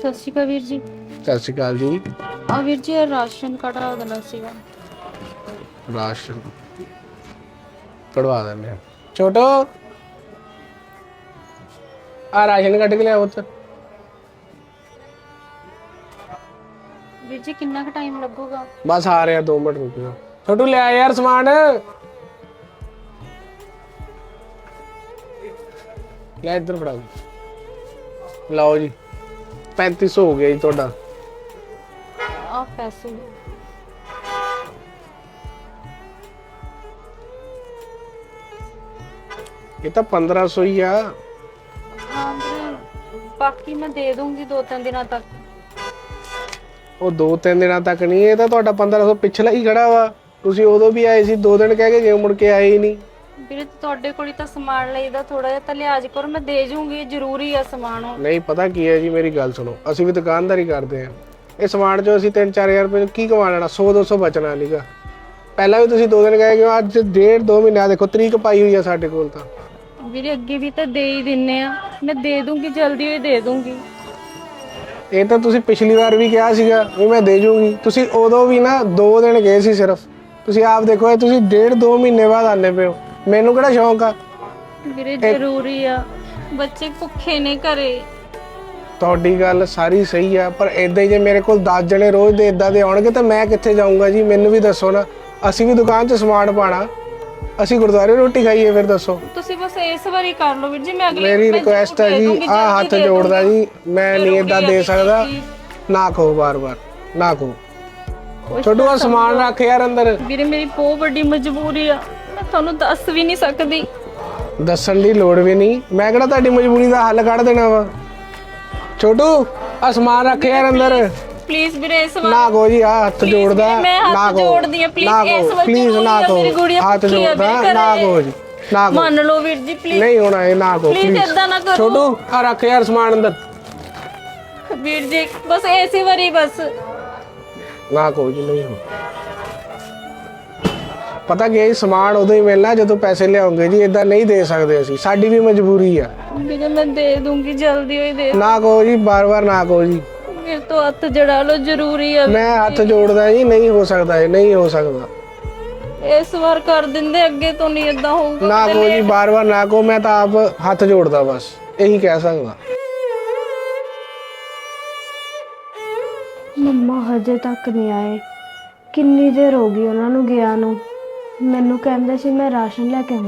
ਸਤਿ ਸ਼੍ਰੀ ਅਕਾਲ ਵੀਰ ਜੀ। ਸਤਿ ਸ਼੍ਰੀ ਅਕਾਲ ਜੀ। ਆ ਵੀਰ ਜੀ ਇਹ ਰਾਸ਼ਨ ਕਢਾ ਦੇਣਾ ਸੀਗਾ? ਰਾਸ਼ਨ ਕਢਵਾ ਦਿੰਦੇ ਆ ਛੋਟੋ। ਆ ਰਾਸ਼ਨ ਕੱਢ ਕੇ ਲਿਆ ਉੱਤ ਵੀਰ ਜੀ ਕਿੰਨਾ ਕੁ ਟਾਈਮ ਲੱਗੂਗਾ? ਬਸ ਆ ਰਿਹਾ 2 ਮਿੰਟ ਰੁਕਿਓ ਛੋਟੂ ਲੈ ਆ ਯਾਰ ਸਮਾਨ। ਲੈ ਇੱਧਰ ਫੜਾ। ਲਓ ਜੀ। 3500 ਹੋ ਗਿਆ ਜੀ ਤੁਹਾਡਾ। ਆ ਪੈਸੇ ਇਹ ਤਾਂ 1500 ਹੀ ਆ। ਹਾਂ ਵੀਰੇ ਬਾਕੀ ਮੈਂ ਦੇ ਦੂੰਗੀ ਦੋ ਤਿੰਨ ਦਿਨਾਂ ਤੱਕ। ਉਹ ਦੋ ਤਿੰਨ ਦਿਨਾਂ ਤੱਕ ਨਹੀਂ ਇਹ ਤਾਂ ਤੁਹਾਡਾ 1500 ਪਿਛਲਾ ਹੀ ਖੜਾ ਵਾ। ਤੁਸੀਂ ਉਦੋਂ ਵੀ ਆਏ ਸੀ ਦੋ ਦਿਨ ਕਹਿ ਕੇ ਗਏ ਮੁੜ ਕੇ ਆਏ ਹੀ ਨਹੀਂ। ਵੀਰੇ ਤੁਹਾਡੇ ਕੋਲ ਹੀ ਤਾਂ ਸਮਾਨ ਲਈਦਾ ਥੋੜਾ ਜਿਹਾ ਤਾਂ ਲਿਆਜ ਕਰੋ ਮੈਂ ਦੇ ਜੂੰਗੀ ਜ਼ਰੂਰੀ ਆ ਸਮਾਨ ਉਹ ਨਹੀਂ ਪਤਾ ਕੀ ਹੈ ਜੀ ਮੇਰੀ ਗੱਲ ਸੁਣੋ ਅਸੀਂ ਵੀ ਦੁਕਾਨਦਾਰੀ ਕਰਦੇ ਆ ਇਹ ਸਮਾਨ ਚੋਂ ਅਸੀਂ 3-4000 ਰੁਪਏ ਕੀ ਕਮਾ ਲੈਣਾ 100-200 ਬਚਣਾ ਨਹੀਂਗਾ ਪਹਿਲਾਂ ਵੀ ਤੁਸੀਂ ਦੋ ਦਿਨ ਗਏ ਹੋ, ਅੱਜ ਡੇਢ ਦੋ ਮਹੀਨਿਆਂ ਦੇਖੋ ਤਰੀਕ ਪਾਈ ਹੋਈ ਆ ਸਾਡੇ ਕੋਲ ਤਾਂ। ਵੀਰੇ ਅੱਗੇ ਵੀ ਤਾਂ ਦੇ ਹੀ ਦਿੰਨੇ ਆ। ਮੈਂ ਦੇ ਦੂੰਗੀ ਜਲਦੀ ਹੋਈ ਦੇ ਦੂੰਗੀ। ਇਹ ਤਾਂ ਤੁਸੀਂ ਪਿਛਲੀ ਵਾਰ ਵੀ ਕਿਹਾ ਸੀਗਾ ਵੀ ਮੈਂ ਦੇ ਜੂੰਗੀ। ਤੁਸੀਂ ਉਦੋਂ ਵੀ ਨਾ ਦੋ ਦਿਨ ਗਏ ਸੀ ਸਿਰਫ। ਤੁਸੀਂ ਆਪ ਦੇਖੋ ਇਹ ਤੁਸੀਂ ਡੇਢ ਦੋ ਮਹੀਨੇ ਬਾਅਦ ਆਨੇ ਪਏ ਹੋ। ਮੈਨੂੰ ਕਿਹੜਾ ਸ਼ੌਂਕ ਆ? ਵੀਰੇ ਜ਼ਰੂਰੀ ਆ। ਬੱਚੇ ਭੁੱਖੇ ਨੇ ਘਰੇ। ਤੁਹਾਡੀ ਗੱਲ ਸਾਰੀ ਸਹੀ ਆ ਪਰ ਇਦਾਂ ਹੀ ਜੇ ਮੇਰੇ ਕੋਲ 10 ਜਣੇ ਰੋਜ਼ ਦੇ ਇਦਾਂ ਦੇ ਆਉਣਗੇ ਤਾਂ ਮੈਂ ਕਿੱਥੇ ਜਾਊਂਗਾ ਜੀ? ਮੈਨੂੰ ਵੀ ਦੱਸੋ ਨਾ। ਅਸੀਂ ਵੀ ਦੁਕਾਨ 'ਚ ਸਮਾਨ ਪਾਣਾ ਅਸੀਂ ਗੁਰਦੁਆਰੇ ਰੋਟੀ ਖਾਈਏ ਫਿਰ ਦੱਸੋ। ਤੁਸੀਂ ਬਸ ਇਸ ਵਾਰੀ ਕਰ ਲਓ ਵੀਰ ਜੀ ਮੈਂ ਅਗਲੀ ਮੇਰੀ ਰਿਕੁਐਸਟ ਹੈ ਜੀ ਆ ਹੱਥ ਜੋੜਦਾ। ਜੀ ਮੈਂ ਨਹੀਂ ਇਦਾਂ ਦੇ ਸਕਦਾ। ਨਾ ਕਹੋ ਬਾਰ-ਬਾਰ ਨਾ ਕਹੋ ਛੋਟੂ ਆ ਸਮਾਨ ਰੱਖ ਯਾਰ ਅੰਦਰ। ਵੀਰੇ ਮੇਰੀ ਬਹੁਤ ਵੱਡੀ ਮਜਬੂਰੀ ਆ। ਮੈਂ ਤੁਹਾਨੂੰ ਦੱਸ ਵੀ ਨਹੀਂ ਸਕਦੀ। ਦੱਸਣ ਦੀ ਲੋੜ ਵੀ ਨਹੀਂ। ਮੈਂ ਕਿਹੜਾ ਤੁਹਾਡੀ ਮਜਬੂਰੀ ਦਾ ਹੱਲ ਕੱਢ ਦੇਣਾ ਵਾ? ਛੋਟੂ ਆ ਸਮਾਨ ਰੱਖ ਯਾਰ ਅੰਦਰ। ਪਲੀਜ਼ ਵੀਰੇ ਇਸ ਵਾਰ ਨਾ ਕਹੋ ਜੀ ਆ ਹੱਥ ਜੋੜਦਾ ਮੈਂ ਹੱਥ ਨਾ ਕਹੋ। ਜੋੜਦੀ ਆ, please, ਨਾ ਇਸ ਵਾਰ ਪਲੀਜ਼ ਜ਼ਰੂਰੀ ਨਾ ਆ, ਕਹੋ। ਮੇਰੀ ਗੁੜੀਆ ਹੱਥ ਭੁੱਖੀ ਆ, ਜੋੜਦਾ ਮੇਰੇ ਨਾ ਘਰੇ। ਕਹੋ ਜੀ ਨਾ ਕਹੋ। ਮੰਨ ਲਓ ਵੀਰ ਜੀ ਪਲੀਜ਼ ਨਹੀਂ ਹੋਣਾ ਇਹ ਨਾ ਕਹੋ ਪਲੀਜ਼ ਪਲੀਜ਼ ਇਦਾਂ ਨਾ ਕਰੋ। ਛੋਟੂ ਆ ਰੱਖ ਯਾਰ ਸਮਾਨ ਅੰਦਰ। ਵੀਰ ਜੀ ਬਸ ਐਸੀ ਵਾਰੀ ਬਸ। ਨਾ ਕਹੋ ਜੀ ਨਹੀਂ ਹੋ ਪਤਾ ਕੀ ਹੈ ਜੀ, ਸਮਾਨ ਉਦੋਂ ਹੀ ਮਿਲਣਾ ਜਦੋਂ ਪੈਸੇ ਲਿਆਉਂਗੇ ਜੀ ਇਦਾਂ ਨਹੀਂ ਦੇ ਸਕਦੇ ਅਸੀਂ। ਸਾਡੀ ਵੀ ਮਜਬੂਰੀ ਆ। ਵੀਰੇ ਮੈਂ ਦੇ ਦੂੰਗੀ ਜਲਦੀ ਹੋਈ ਦੇ। ਨਾ ਕਹੋ ਜੀ ਬਾਰ-ਬਾਰ ਨਾ ਕਹੋ ਜੀ। ਮੇਰੇ ਤੋਂ ਹੱਥ ਜੜਾ ਲਓ ਜ਼ਰੂਰੀ ਆ ਮੈਂ ਹੱਥ ਜੋੜਦਾ ਜੀ ਨਹੀਂ ਹੋ ਸਕਦਾ ਇਹ ਨਹੀਂ ਹੋ ਸਕਦਾ। ਇਸ ਵਾਰ ਕਰ ਦਿੰਦੇ ਅੱਗੇ ਤੋਂ ਨਹੀਂ ਇਦਾਂ ਹੋਊਗਾ ਨਾ ਕਹੋ ਜੀ ਬਾਰ-ਬਾਰ ਨਾ ਕਹੋ ਮੈਂ ਤਾਂ ਆਪ ਹੱਥ ਜੋੜਦਾ ਬਸ ਇਹੀ ਕਹਿ ਸਕਦਾ। ਮੰਮਾ ਹਜੇ ਤੱਕ ਨਹੀਂ ਆਏ। ਕਿੰਨੀ ਦੇਰ ਹੋ ਗਈ ਉਹਨਾਂ ਨੂੰ ਗਿਆ ਨੂੰ? ਮੈਨੂੰ ਕਹਿੰਦਾ ਸੀ ਮੈਂ ਰਾਸ਼ਨ ਲੈ ਕੇ ਆਊਂ